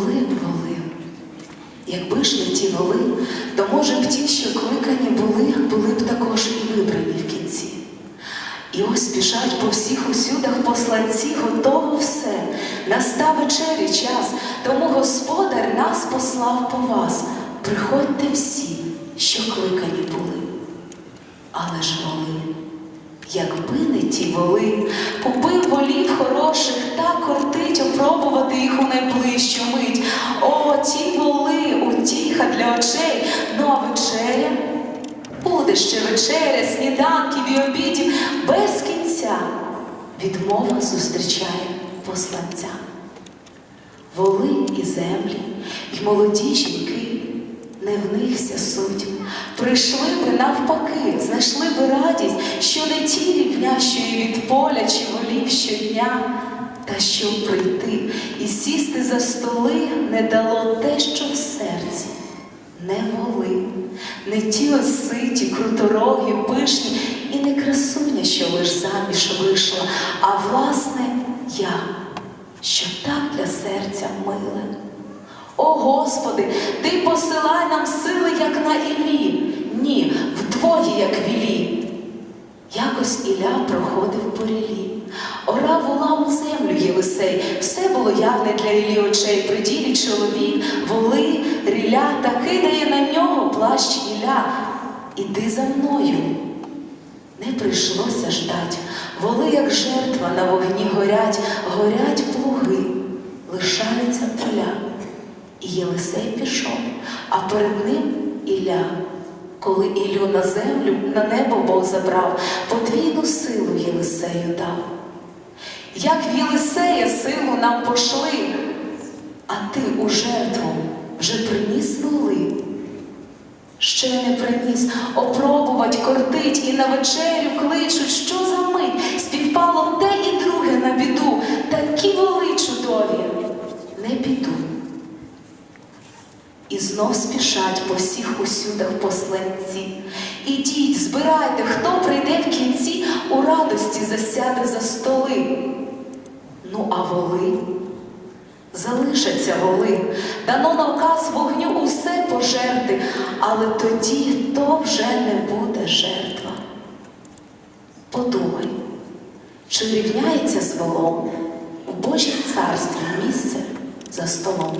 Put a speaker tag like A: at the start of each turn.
A: Воли б воли. Якби ж не ті воли, то може б ті, що кликані були, були б також і вибрані в кінці. І ось біжать по всіх усюдах посланці, готово все. Настав вечері час, тому Господар нас послав по вас. Приходьте всі, що кликані були. Але ж воли, якби не ті воли, купив волів хороших, так кортить опробувати їх у найближчу мить. О, ті воли, утіха для очей, ну а вечеря. Буде ще вечеря, сніданків і обідів без кінця. Відмова зустрічає посланця. Воли і землі, й молоді жінки, не в них вся суть. Прийшли би навпаки, знайшли би радість, що не ті рівнящої від поля чи волів щодня, щоб прийти і сісти за столи не дало те, що в серці не воли, не ті оситі, круторогі, пишні, і не красуня, що лиш заміж вийшла, а власне я, що так для серця миле. О Господи, Ти посилай нам сили, як на Іллі, ні, вдвоє, як вілі. Якось Ілля проходив по рілі, орав волам у землю Єлисей. Все було явне для Іллі очей. При ділі чоловік, воли, ріля, та кидає на нього плащ Ілля. Іди за мною. Не прийшлося ждать. Воли, як жертва, на вогні горять, горять плуги, лишаються поля. І Єлисей пішов, а перед ним Ілля. Коли Іллю на землю, на небо Бог забрав, подвійну силу Єлисею дав. Як в Єлисея силу нам пошли, а ти у жертву вже приніс воли. Ще не приніс, опробувать, кортить і на вечерю кличуть, що за мить співпало те і друге на біду, такі воли чудові, не піду. І знов спішать по всіх усюдах посланці. Ідіть, збирайте, хто прийде в кінці, у радості засяде за столи. Ну, а воли залишаться воли, дано наказ вогню усе пожерти, але тоді то вже не буде жертва. Подумай, чи рівняється з волом у Божім царстві місце за столом?